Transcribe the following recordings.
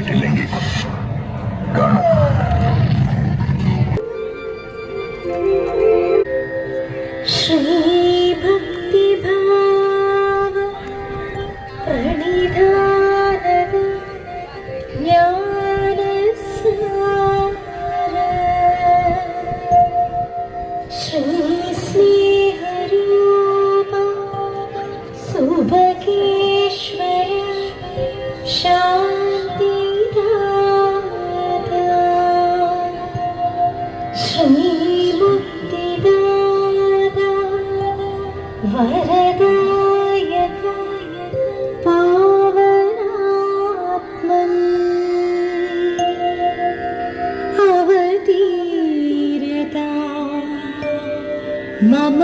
बैठे लेंगे വരദായക പാവനാത്മൻ मम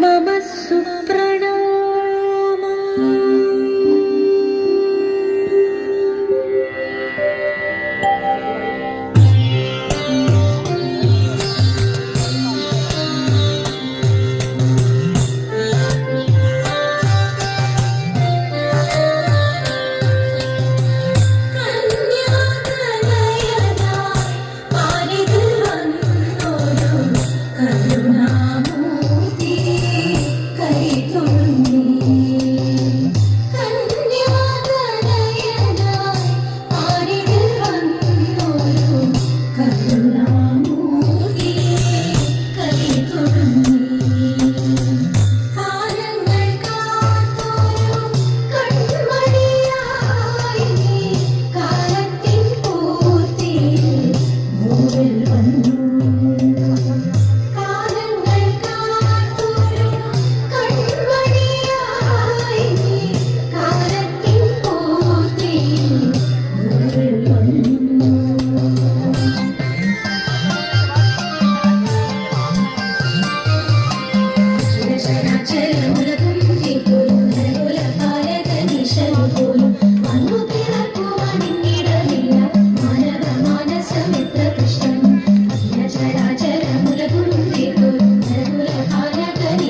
മമ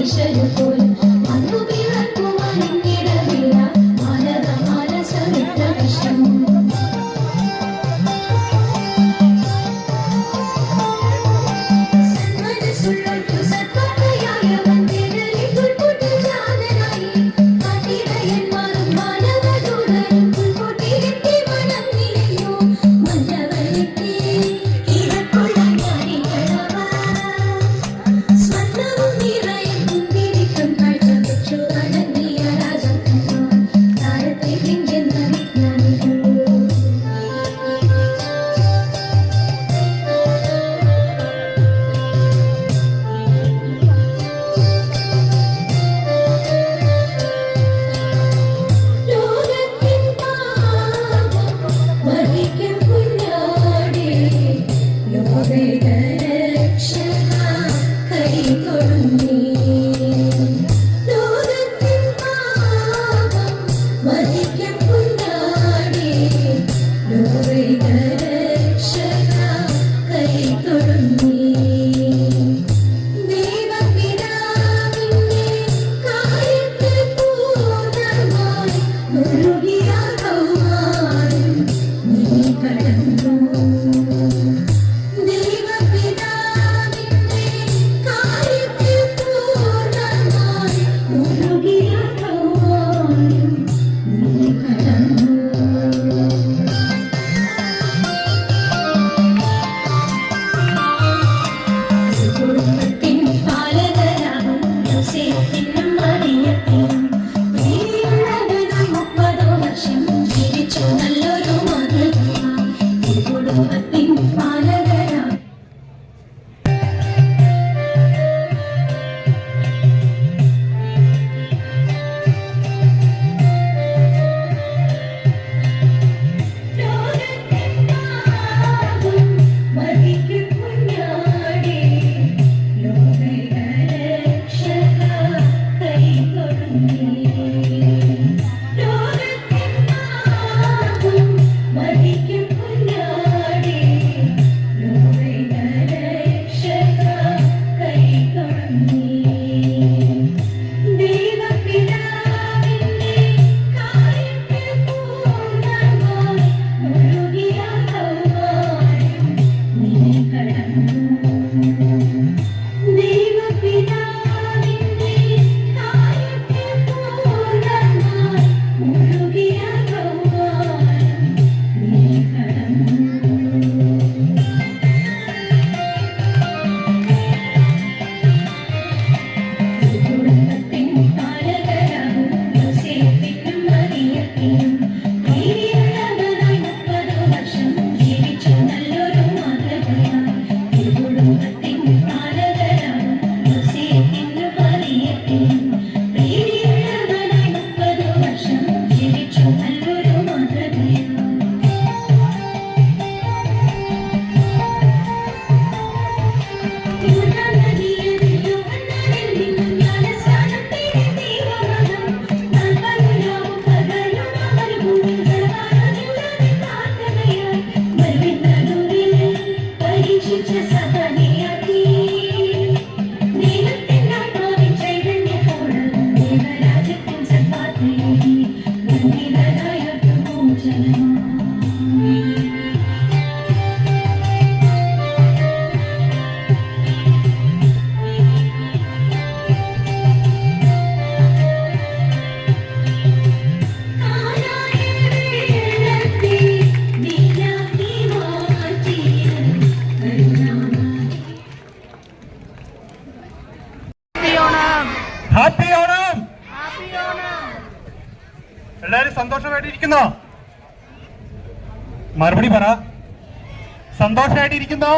share your ഹാപ്പി ഓണം എല്ലാരും സന്തോഷമായിട്ടിരിക്കുന്നോ? മറുപടി പറ. സന്തോഷമായിട്ടിരിക്കുന്നോ?